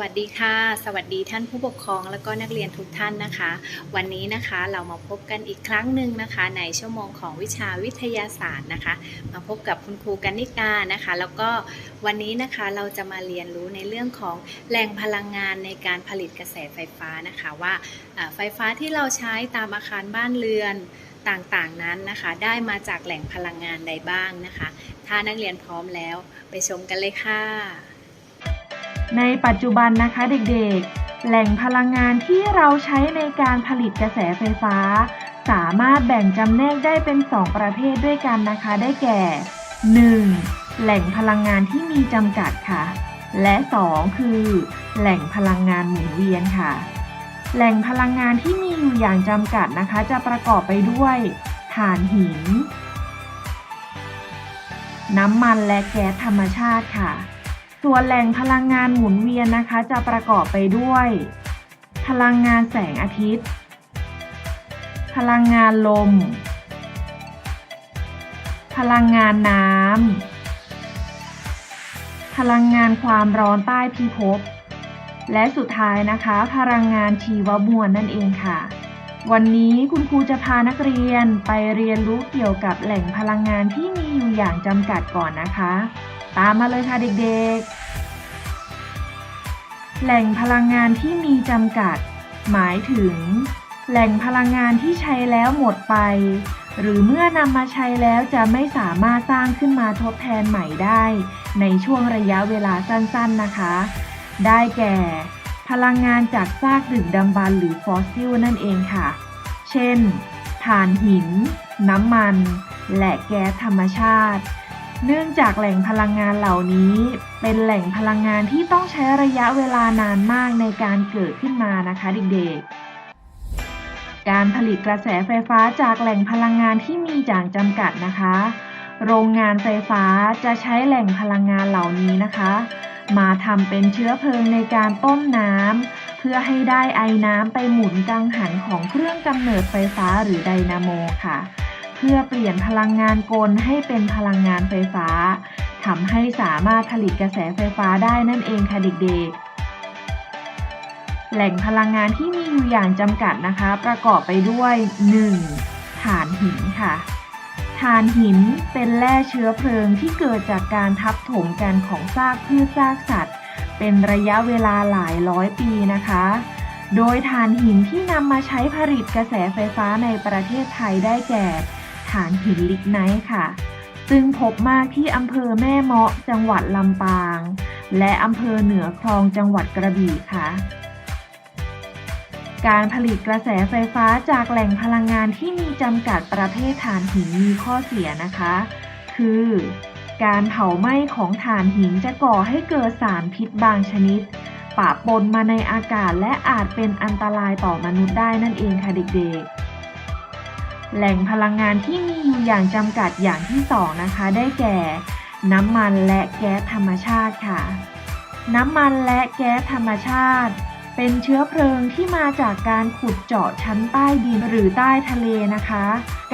วัสดีค่ะ สวัสดีท่านผู้ปกครองและก็นักเรียนทุกท่านนะคะ วันนี้นะคะเรามาพบกันอีกครั้งหนึ่งนะคะ ในชั่วโมงของวิชาวิทยาศาสตร์นะคะ มาพบกับคุณครูกันนิกานะคะ แล้วก็วันนี้นะคะเราจะมาเรียนรู้ในเรื่องของแหล่งพลังงานในการผลิตกระแสไฟฟ้านะคะว่าอ่าไฟฟ้าที่เราใช้ตามอาคารบ้านเรือนต่างๆนั้นนะคะ ได้มาจากแหล่งพลังงานใดบ้างนะคะ ถ้านักเรียนพร้อมแล้วไปชมกันเลยค่ะ ในปัจจุบันนะคะเด็กๆ แหล่งพลังงานที่เราใช้ในการผลิตกระแสไฟฟ้า สามารถแบ่งจำแนกได้เป็น 2 ประเภทด้วยกันนะคะ ได้แก่ 1. แหล่งพลังงานที่มีจำกัดค่ะ และ 2 คือ แหล่งพลังงานหมุนเวียนค่ะ แหล่งพลังงานที่มีอยู่อย่างจำกัดนะคะ จะประกอบไปด้วยถ่านหิน น้ำมันและแก๊สธรรมชาติค่ะ ส่วนแหล่งพลังงานหมุนเวียนนะคะจะประกอบไปด้วย พลังงานแสงอาทิตย์ พลังงานลม พลังงานน้ำพลังงานความร้อนใต้พิภพและสุดท้ายนะคะ พลังงานชีวมวลนั่นเองค่ะ วันนี้คุณครูจะพานักเรียนไปเรียนรู้เกี่ยวกับแหล่งพลังงานที่มีอยู่อย่างจำกัดก่อนนะคะ ตามมาเลยค่ะเด็กๆ แหล่งพลังงานที่มีจำกัด หมายถึง แหล่งพลังงานที่ใช้แล้วหมดไป หรือเมื่อนำมาใช้แล้วจะไม่สามารถสร้างขึ้นมาทดแทนใหม่ได้ ในช่วงระยะเวลาสั้นๆนะคะ ได้แก่ พลังงานจากซากดึกดำบรรพ์หรือฟอสซิลนั่นเองค่ะ เช่นถ่านหิน น้ำมัน และแก๊สธรรมชาติ เนื่องจากแหล่งพลังงานเหล่านี้ เป็นแหล่งพลังงานที่ต้องใช้ระยะเวลานานมากในการเกิดขึ้นมานะคะเด็กๆ การผลิตกระแสไฟฟ้าจากแหล่งพลังงานที่มีอย่างจำกัดนะคะ โรงงานไฟฟ้าจะใช้แหล่งพลังงานเหล่านี้นะคะ มาทำเป็นเชื้อเพลิงในการต้มน้ำเพื่อให้ได้ไอน้ำไปหมุนกังหันของเครื่องกำเนิดไฟฟ้าหรือไดนาโมค่ะ เพื่อเปลี่ยนพลังงานกลให้เป็นพลังงานไฟฟ้าทำให้สามารถผลิตกระแสไฟฟ้าได้นั่นเองค่ะเด็กๆ แหล่งพลังงานที่มีอยู่อย่างจำกัดนะคะ ประกอบไปด้วย 1. ถ่านหินค่ะถ่านหินเป็นแร่เชื้อเพลิงที่เกิดจากการทับถมกันของซากพืชซากสัตว์ เป็นระยะเวลาหลายร้อยปีนะคะ โดยถ่านหินที่นำมาใช้ผลิตกระแสไฟฟ้าในประเทศไทยได้แก่ ถ่านหินลิกไนท์ค่ะ ซึ่งพบมากที่อำเภอแม่เมาะจังหวัดลำปาง และอำเภอเหนือคลองจังหวัดกระบี่ค่ะ การผลิตกระแสไฟฟ้าจากแหล่งพลังงานที่มีจำกัดประเภทถ่านหินมีข้อเสียนะคะ คือการเผาไหม้ของถ่านหินจะก่อให้เกิดสารพิษบางชนิด ปะปนมาในอากาศและอาจเป็นอันตรายต่อมนุษย์ได้นั่นเองค่ะเด็กๆ แหล่งพลังงานที่มีอยู่อย่างจำกัดอย่างที่สองนะคะ ได้แก่ น้ำมันและแก๊สธรรมชาติค่ะ น้ำมันและแก๊สธรรมชาติ เป็นเชื้อเพลิงที่มาจากการขุดเจาะชั้นใต้ดินหรือใต้ทะเลนะคะ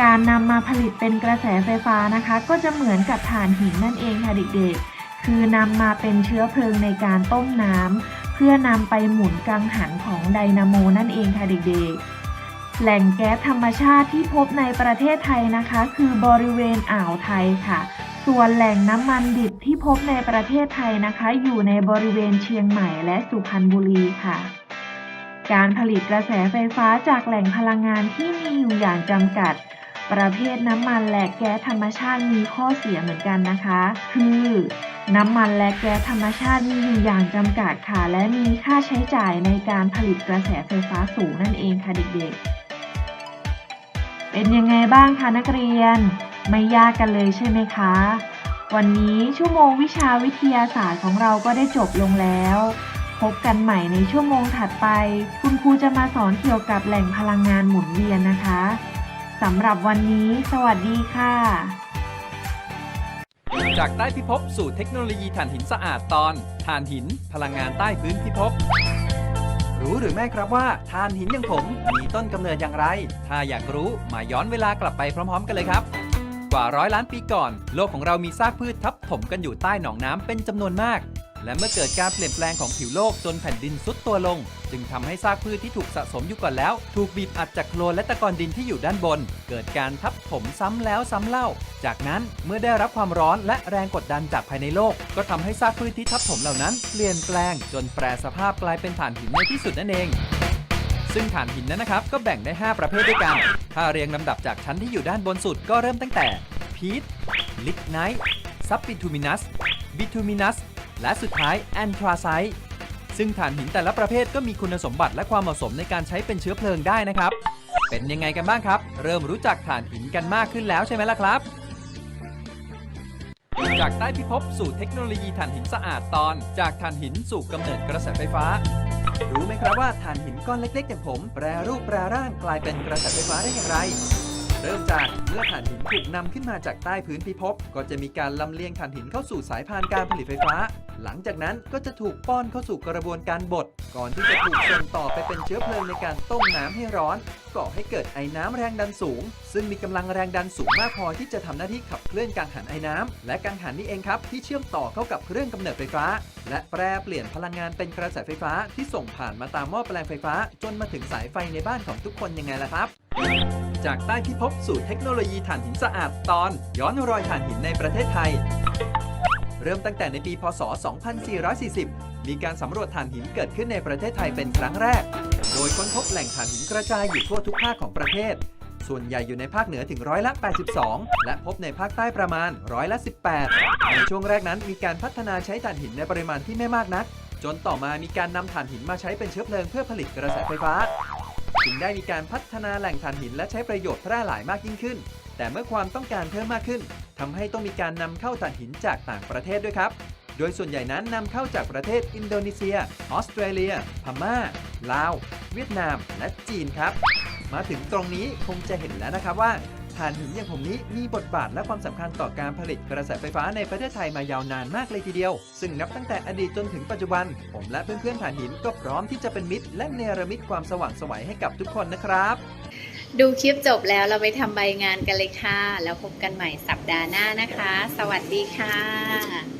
การนำมาผลิตเป็นกระแสไฟฟ้านะคะ ก็จะเหมือนกับถ่านหินนั่นเองค่ะเด็กๆ คือนำมาเป็นเชื้อเพลิงในการต้มน้ำเพื่อนำไปหมุนกังหันของไดนาโมนั่นเองค่ะเด็กๆ แหล่งแก๊สธรรมชาติที่พบในประเทศไทยนะคะ คือบริเวณอ่าวไทยค่ะ ส่วนแหล่งน้ำมันดิบที่พบในประเทศไทยนะคะ อยู่ในบริเวณเชียงใหม่และสุพรรณบุรีค่ะ การผลิตกระแสไฟฟ้าจากแหล่งพลังงานที่มีอยู่อย่างจำกัด ประเภทน้ำมันและแก๊สธรรมชาติมีข้อเสียเหมือนกันนะคะ คือน้ำมันและแก๊สธรรมชาติมีอยู่อย่างจำกัดค่ะ และมีค่าใช้จ่ายในการผลิตกระแสไฟฟ้าสูงนั่นเองค่ะเด็กๆ เป็นยังไงบ้างคะนักเรียน ไม่ยากกันเลยใช่ไหมคะ วันนี้ชั่วโมงวิชาวิทยาศาสตร์ของเราก็ได้จบลงแล้ว พบกันใหม่ในชั่วโมงถัดไป คุณครูจะมาสอนเกี่ยวกับแหล่งพลังงานหมุนเวียนนะคะสำหรับวันนี้ สวัสดีค่ะ จากใต้พิภพสู่เทคโนโลยีถ่านหินสะอาดตอนถ่านหินพลังงานใต้พื้นพิภพ รู้หรือไม่ครับว่าทานหินอย่างผมมีต้นกำเนิดอย่างไร ถ้าอยากรู้มาย้อนเวลากลับไปพร้อม ๆ กันเลยครับ กว่าร้อยล้านปีก่อน โลกของเรามีซากพืชทับถมกันอยู่ใต้หนองน้ำเป็นจำนวนมาก และเมื่อเกิดการเปลี่ยนแปลงของผิวโลกจนแผ่นดินซุดตัวลง จึงทำให้ซากพืชที่ถูกสะสมอยู่ก่อนแล้ว ถูกบีบอัดจากโคลนและตะกอนดินที่อยู่ด้านบน เกิดการทับถมซ้ำแล้วซ้ำเล่า จากนั้นเมื่อได้รับความร้อนและแรงกดดันจากภายในโลก ก็ทำให้ซากพืชที่ทับถมเหล่านั้น เปลี่ยนแปลง จนแปรสภาพกลายเป็นถ่านหินในที่สุดนั่นเองซึ่งถ่านหินนั้นนะครับ ก็แบ่งได้ 5 ประเภทด้วยกัน ถ้าเรียงลำดับจากชั้นที่อยู่ด้านบนสุดก็เริ่มตั้งแต่พีทลิกไนท์ซับบิทูมินัสบิทูมินัส และสุดท้ายแอนทราไซต์ซึ่งถ่านหินแต่ละประเภทก็มีคุณสมบัติและความเหมาะสมในการใช้เป็นเชื้อเพลิงได้นะครับ เป็นยังไงกันบ้างครับ เริ่มรู้จักถ่านหินกันมากขึ้นแล้วใช่ไหมล่ะครับ จากใต้พิภพสู่เทคโนโลยีถ่านหินสะอาดตอน จากถ่านหินสู่กำเนิดกระแสไฟฟ้า รู้ไหมครับว่าถ่านหินก้อนเล็กๆอย่างผม แปรรูปแปรร่างกลายเป็นกระแสไฟฟ้าได้อย่างไรเริ่มจากเมื่อถ่านหินถูกนำขึ้นมาจากใต้พื้นพิภพก็จะมีการลำเลียงถ่านหินเข้าสู่สายพานการผลิตไฟฟ้า หลังจากนั้นก็จะถูกป้อนเข้าสู่กระบวนการบด ก่อนที่จะถูกส่งต่อไปเป็นเชื้อเพลิงในการต้มน้ำให้ร้อน ก่อให้เกิดไอ้น้ำแรงดันสูง ซึ่งมีกำลังแรงดันสูงมากพอที่จะทำหน้าที่ขับเคลื่อนกังหันไอ้น้ำและกังหันนี่เองครับที่เชื่อมต่อเข้ากับเครื่องกำเนิดไฟฟ้า และแปรเปลี่ยนพลังงานเป็นกระแสไฟฟ้าที่ส่งผ่านมาตามหม้อแปลงไฟฟ้า จนมาถึงสายไฟในบ้านของทุกคนยังไงล่ะครับ จากใต้พิภพสู่เทคโนโลยีถ่านหินสะอาดตอน ย้อนรอยถ่านหินในประเทศไทย เริ่มตั้งแต่ในปีพศ 2440 มีการสำรวจถ่านหินเกิดขึ้นในประเทศไทยเป็นครั้งแรก โดยค้นพบแหล่งถ่านหินกระจายอยู่ทั่วทุกภาคของประเทศ ส่วนใหญ่อยู่ในภาคเหนือถึงร้อยละ 82 และพบในภาคใต้ประมาณร้อยละ 18 ในช่วงแรกนั้นมีการพัฒนาใช้ถ่านหินในปริมาณที่ไม่มากนัก จนต่อมามีการนำถ่านหินมาใช้เป็นเชื้อเพลิงเพื่อผลิตกระแสไฟฟ้า จึงได้มีการพัฒนาแหล่งถ่านหินและใช้ประโยชน์แพร่หลายมากยิ่งขึ้น แต่เมื่อความต้องการเพิ่มมากขึ้นทำให้ต้องมีการนำเข้าถ่านหินจากต่างประเทศด้วยครับ โดยส่วนใหญ่นั้นนำเข้าจากประเทศอินโดนีเซีย ออสเตรเลีย พม่า ลาว เวียดนาม และจีนครับ มาถึงตรงนี้คงจะเห็นแล้วนะครับว่าถ่านหินอย่างผมนี้มีบทบาทและความสำคัญต่อการผลิตกระแสไฟฟ้าในประเทศไทยมายาวนานมากเลยทีเดียว ซึ่งนับตั้งแต่อดีตจนถึงปัจจุบัน ผมและเพื่อนๆถ่านหินก็พร้อมที่จะเป็นมิตร และเนรมิตความสว่างสวัยให้กับทุกคนนะครับ ดูคลิปจบแล้วเราไปทำใบงานกันเลยค่ะ แล้วพบกันใหม่สัปดาห์หน้านะคะ สวัสดีค่ะ